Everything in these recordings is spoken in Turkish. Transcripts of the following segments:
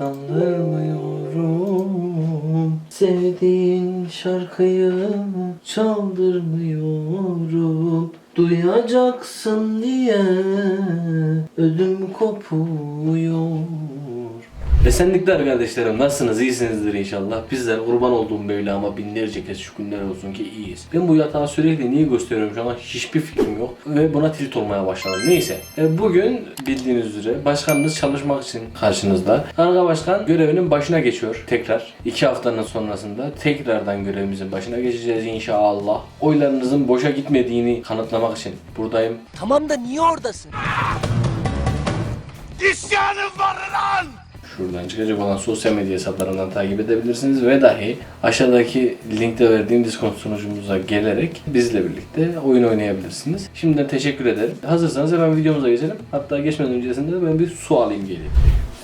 kandırmıyorum. Sevdiğin şarkıyı çaldırmıyorum. Duyacaksın diye ödüm kopuyor Esenlikler kardeşlerim nasılsınız? İyisinizdir inşallah. Bizler kurban olduğum Mevlam'a binlerce kez şükürler olsun ki iyiyiz. Ben bu yatağı sürekli niye gösteriyorum şu an? Hiçbir fikrim yok ve buna tilt olmaya başladım. Neyse. E, bugün bildiğiniz üzere başkanınız çalışmak için karşınızda. Karga Başkan görevinin başına geçiyor. Tekrar. İki haftanın sonrasında tekrardan görevimizin başına geçeceğiz inşallah. Oylarınızın boşa gitmediğini kanıtlamak için buradayım. Tamam da niye oradasın? Şuradan çıkacak olan sosyal medya hesaplarından takip edebilirsiniz ve dahi aşağıdaki linkte verdiğim Discord sunucumuza gelerek bizle birlikte oyun oynayabilirsiniz. Şimdiden teşekkür ederim. Hazırsanız hemen videomuza geçelim. Hatta geçmeden öncesinde de ben bir su alayım geleyim.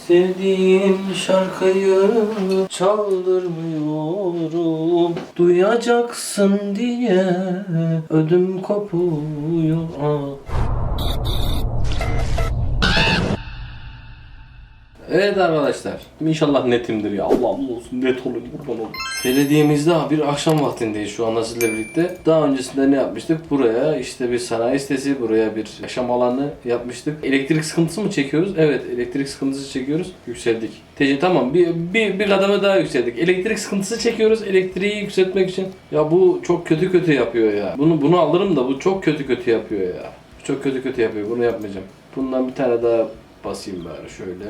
Sevdiğim şarkıyı çaldırmıyorum Duyacaksın diye ödüm kopuyor Evet arkadaşlar. İnşallah netimdir ya. Allah Allah olsun net olun kurban olun. Belediyemizde bir akşam vaktindeyiz şu anda sizle birlikte. Daha öncesinde ne yapmıştık? Buraya işte bir sanayi sitesi, buraya bir yaşam alanı yapmıştık. Elektrik sıkıntısı mı çekiyoruz? Evet, elektrik sıkıntısı çekiyoruz. Yükseldik. Tece tamam bir, bir, bir kademe daha yükseldik. Elektrik sıkıntısı çekiyoruz elektriği yükseltmek için. Ya bu çok kötü kötü yapıyor ya. Bunu bunu alırım da bu çok kötü kötü yapıyor ya. Çok kötü kötü yapıyor. Bunu yapmayacağım. Bundan bir tane daha basayım bari şöyle.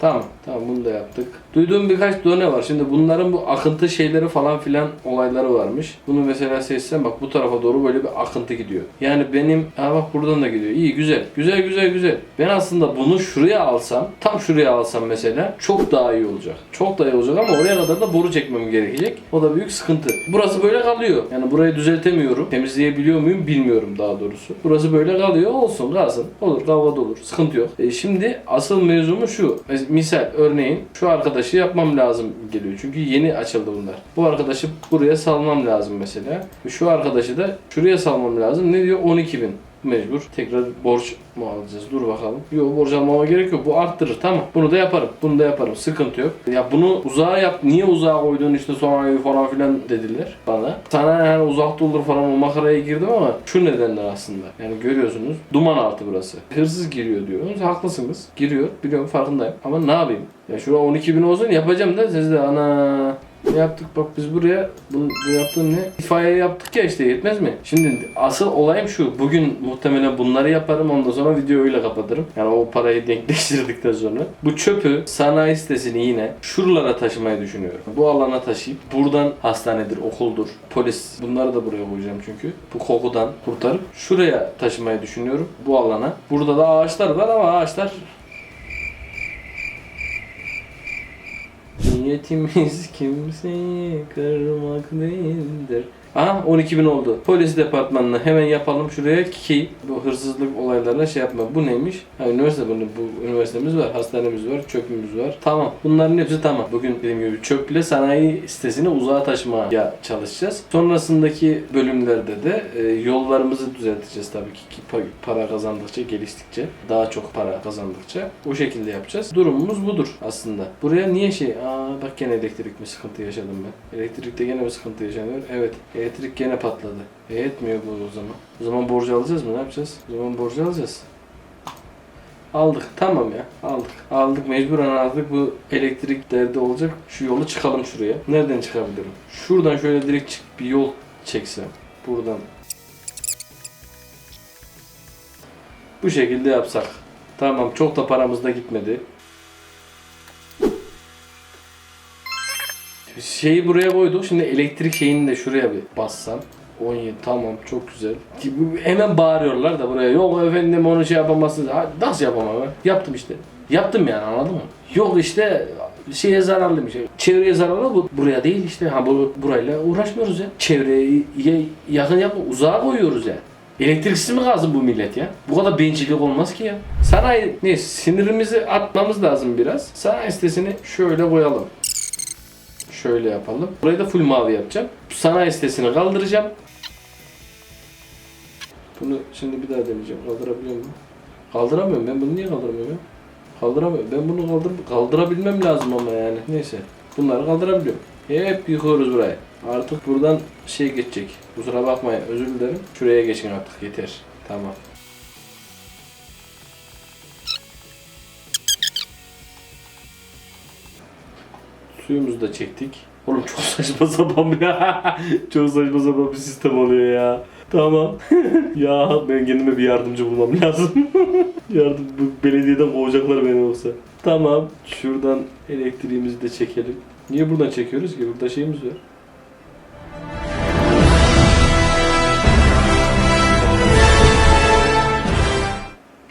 Tamam, tamam bunu da yaptık. Duyduğum birkaç done var. Şimdi bunların bu akıntı şeyleri falan filan olayları varmış. Bunu mesela seçsem bak bu tarafa doğru böyle bir akıntı gidiyor. Yani benim, ha bak buradan da gidiyor. İyi güzel. Güzel güzel güzel. Ben aslında bunu şuraya alsam, tam şuraya alsam mesela çok daha iyi olacak. Çok daha iyi olacak ama oraya kadar da boru çekmem gerekecek. O da büyük sıkıntı. Burası böyle kalıyor. Yani burayı düzeltemiyorum. Temizleyebiliyor muyum bilmiyorum daha doğrusu. Burası böyle kalıyor. Olsun kalsın. Olur kavga da olur. Sıkıntı yok. E şimdi asıl mevzumu şu. Misal örneğin şu arkadaşı yapmam lazım geliyor. Çünkü yeni açıldı bunlar. Bu arkadaşı buraya salmam lazım mesela. Şu arkadaşı da şuraya salmam lazım. Ne diyor? 12 bin. Mecbur. Tekrar borç mu alacağız? Dur bakalım. Yok borç almama gerek yok. Bu arttırır. Tamam. Bunu da yaparım. Bunu da yaparım. Sıkıntı yok. Ya bunu uzağa yap. Niye uzağa koydun işte sonra falan filan dediler bana. Sana yani uzakta olur falan o makaraya girdim ama şu nedenler aslında. Yani görüyorsunuz. Duman altı burası. Hırsız giriyor diyorsunuz. Haklısınız. Giriyor. Biliyorum farkındayım. Ama ne yapayım? Ya şurada 12 bin olsun yapacağım da siz de ana ne yaptık bak biz buraya bunu, bu yaptığım ne? İtfaiye yaptık ya işte yetmez mi? Şimdi asıl olayım şu. Bugün muhtemelen bunları yaparım ondan sonra videoyu öyle kapatırım. Yani o parayı denkleştirdikten sonra. Bu çöpü sanayi sitesini yine şuralara taşımayı düşünüyorum. Bu alana taşıyıp buradan hastanedir, okuldur, polis bunları da buraya koyacağım çünkü. Bu kokudan kurtarıp şuraya taşımayı düşünüyorum. Bu alana. Burada da ağaçlar var ama ağaçlar Niyetimiz kimseyi kırmak değildir. Aha 12 bin oldu. Polis departmanına hemen yapalım şuraya ki bu hırsızlık olaylarına şey yapma. Bu neymiş? Ha, üniversite bunu. Bu üniversitemiz var, hastanemiz var, çöpümüz var. Tamam. Bunların hepsi tamam. Bugün dediğim gibi çöple sanayi sitesini uzağa taşımaya çalışacağız. Sonrasındaki bölümlerde de e, yollarımızı düzelteceğiz tabii ki. ki pa- para kazandıkça, geliştikçe, daha çok para kazandıkça o şekilde yapacağız. Durumumuz budur aslında. Buraya niye şey? Aa bak gene elektrik mi sıkıntı yaşadım ben. Elektrikte gene mi sıkıntı yaşanıyor? Evet. Elektrik gene patladı. E etmiyor bu o zaman. O zaman borcu alacağız mı? Ne yapacağız? O zaman borcu alacağız. Aldık. Tamam ya. Aldık. Aldık. Mecburen aldık. Bu elektrik derdi olacak. Şu yolu çıkalım şuraya. Nereden çıkabilirim? Şuradan şöyle direkt çık bir yol çeksem. Buradan. Bu şekilde yapsak. Tamam. Çok da paramız da gitmedi. Şeyi buraya koyduk. Şimdi elektrik şeyini de şuraya bir bassam. 17 tamam çok güzel. Hemen bağırıyorlar da buraya. Yok efendim onu şey yapamazsınız. Nasıl yapamam ben? Yaptım işte. Yaptım yani anladın mı? Yok işte şeye zararlı bir şey. Çevreye zararlı bu buraya değil işte. Ha bu burayla uğraşmıyoruz ya. Çevreye yakın yapma uzağa koyuyoruz ya. Elektriksiz mi lazım bu millet ya? Bu kadar bencillik olmaz ki ya. Sanayi ne sinirimizi atmamız lazım biraz. Sanayi sitesini şöyle koyalım. Şöyle yapalım. Burayı da full mavi yapacağım. Sanayi sitesini kaldıracağım. Bunu şimdi bir daha deneyeceğim. Kaldırabiliyor muyum? Kaldıramıyorum ben. Bunu niye kaldıramıyorum ya? Kaldıramıyorum. Ben bunu kaldır kaldırabilmem lazım ama yani. Neyse. Bunları kaldırabiliyorum. Hep yıkıyoruz burayı. Artık buradan şey geçecek. Kusura bakmayın özür dilerim. Şuraya geçin artık yeter. Tamam. Suyumuzu da çektik. Oğlum çok saçma sapan bir çok saçma sapan bir sistem oluyor ya. Tamam. ya ben kendime bir yardımcı bulmam lazım. Yardım bu belediyeden kovacaklar beni yoksa. Tamam. Şuradan elektriğimizi de çekelim. Niye buradan çekiyoruz ki? Burada şeyimiz var.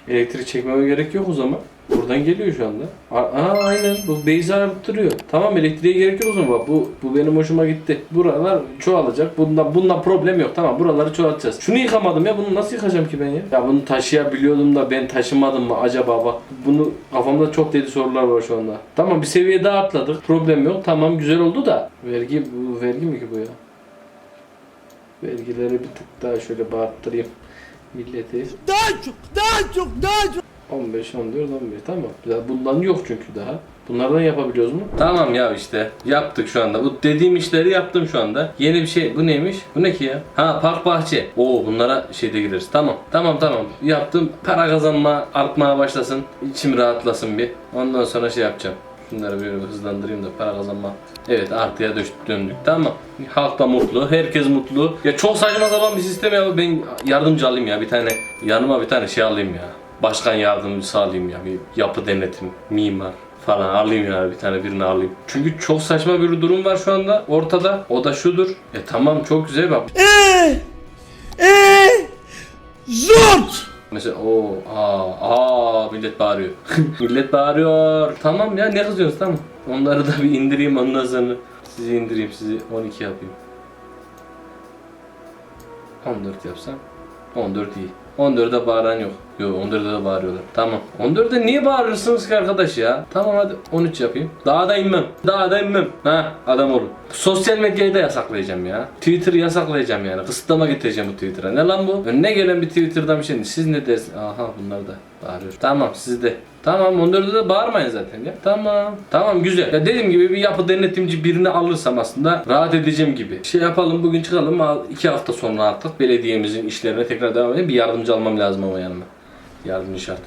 Elektrik çekmeme gerek yok o zaman. Buradan geliyor şu anda. Aa, aynen bu base'i arttırıyor. Tamam elektriğe gerek yok o zaman. Bu, bu benim hoşuma gitti. Buralar çoğalacak. Bundan, bundan problem yok. Tamam buraları çoğaltacağız. Şunu yıkamadım ya. Bunu nasıl yıkacağım ki ben ya? Ya bunu taşıyabiliyordum da ben taşımadım mı acaba bak. Bunu kafamda çok deli sorular var şu anda. Tamam bir seviye daha atladık. Problem yok. Tamam güzel oldu da. Vergi bu vergi mi ki bu ya? Vergileri bir tık daha şöyle bağırttırayım. Milleti. Daha çok, daha çok, daha çok. 15, 14, 15 tamam. Ya bundan yok çünkü daha. Bunlardan yapabiliyoruz mu? Tamam ya işte yaptık şu anda. Bu dediğim işleri yaptım şu anda. Yeni bir şey. Bu neymiş? Bu ne ki ya? Ha park bahçe. Oo bunlara şeyde gireriz. Tamam. Tamam tamam. Yaptım. Para kazanma artmaya başlasın. İçim rahatlasın bir. Ondan sonra şey yapacağım. Şunları böyle hızlandırayım da para kazanma. Evet artıya döndük tamam. Halk da mutlu, herkes mutlu. Ya çok saçma sapan bir sistem ya. Ben yardımcı alayım ya bir tane. Yanıma bir tane şey alayım ya. Başkan yardımcısı alayım ya. Bir yapı denetim, mimar falan alayım ya bir tane birini alayım. Çünkü çok saçma bir durum var şu anda ortada. O da şudur. E tamam çok güzel bak. Eee, eee, zort. Mesela o aa aa millet bağırıyor. millet bağırıyor. Tamam ya ne kızıyorsunuz tamam. Onları da bir indireyim ondan sonra sizi indireyim sizi 12 yapayım. 14 yapsam 14 iyi. 14'e bağıran yok. Yok 14'e de bağırıyorlar. Tamam. 14'e niye bağırırsınız ki arkadaş ya? Tamam hadi 13 yapayım. Daha da inmem. Daha da inmem. Ha adam olun. Sosyal medyayı da yasaklayacağım ya. Twitter'ı yasaklayacağım yani. Kısıtlama getireceğim bu Twitter'a. Ne lan bu? Önüne gelen bir Twitter'dan bir şey. Siz ne dersiniz? Aha bunlar da bağırıyor. Tamam siz de. Tamam 14'e de bağırmayın zaten ya. Tamam. Tamam güzel. Ya dediğim gibi bir yapı denetimci birini alırsam aslında rahat edeceğim gibi. Şey yapalım bugün çıkalım. Al- iki hafta sonra artık belediyemizin işlerine tekrar devam edelim. Bir yardımcı almam lazım ama yanıma. Yardımcı şart.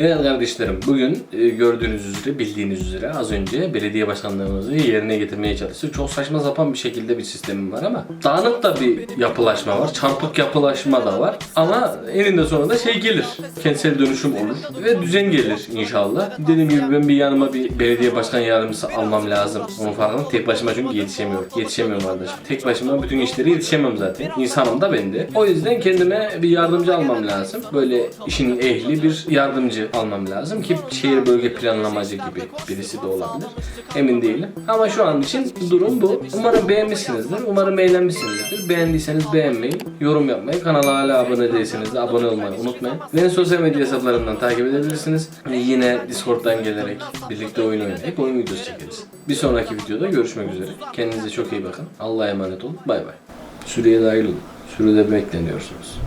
Evet kardeşlerim bugün e, gördüğünüz üzere bildiğiniz üzere az önce belediye başkanlığımızı yerine getirmeye çalıştık. Çok saçma sapan bir şekilde bir sistemim var ama dağınık da bir yapılaşma var. Çarpık yapılaşma da var. Ama eninde sonunda şey gelir. Kentsel dönüşüm olur ve düzen gelir inşallah. Dediğim gibi ben bir yanıma bir belediye başkan yardımcısı almam lazım. Onun farkında tek başıma çünkü yetişemiyorum. Yetişemiyorum kardeşim. Tek başıma bütün işleri yetişemem zaten. İnsanım da ben de. O yüzden kendime bir yardımcı almam lazım. Böyle işin ehli bir yardımcı almam lazım ki şehir bölge planlamacı gibi birisi de olabilir. Emin değilim. Ama şu an için durum bu. Umarım beğenmişsinizdir. Umarım eğlenmişsinizdir. Beğendiyseniz beğenmeyi, yorum yapmayı, kanala hala abone değilseniz de abone olmayı unutmayın. Beni sosyal medya hesaplarından takip edebilirsiniz. Yine Discord'dan gelerek birlikte oyun oynayarak oyun videosu çekeriz. Bir sonraki videoda görüşmek üzere. Kendinize çok iyi bakın. Allah'a emanet olun. Bay bay. Süreye dahil olun. Sürede bekleniyorsunuz.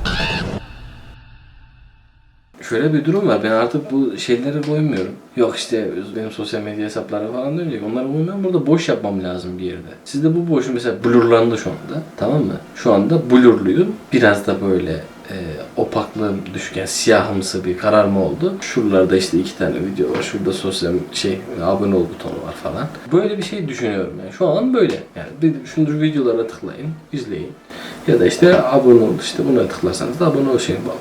Şöyle bir durum var. Ben artık bu şeylere koymuyorum. Yok işte benim sosyal medya hesapları falan dönecek. Onları koymuyorum. Burada boş yapmam lazım bir yerde. Sizde bu boşu mesela blurlandı şu anda. Tamam mı? Şu anda blurluyum. Biraz da böyle e, opaklığım düşük. Yani siyahımsı bir kararma oldu. Şuralarda işte iki tane video var. Şurada sosyal şey abone ol butonu var falan. Böyle bir şey düşünüyorum yani. Şu an böyle. Yani bir şundur videolara tıklayın, izleyin. Ya da işte abone ol işte buna tıklarsanız da abone ol şey.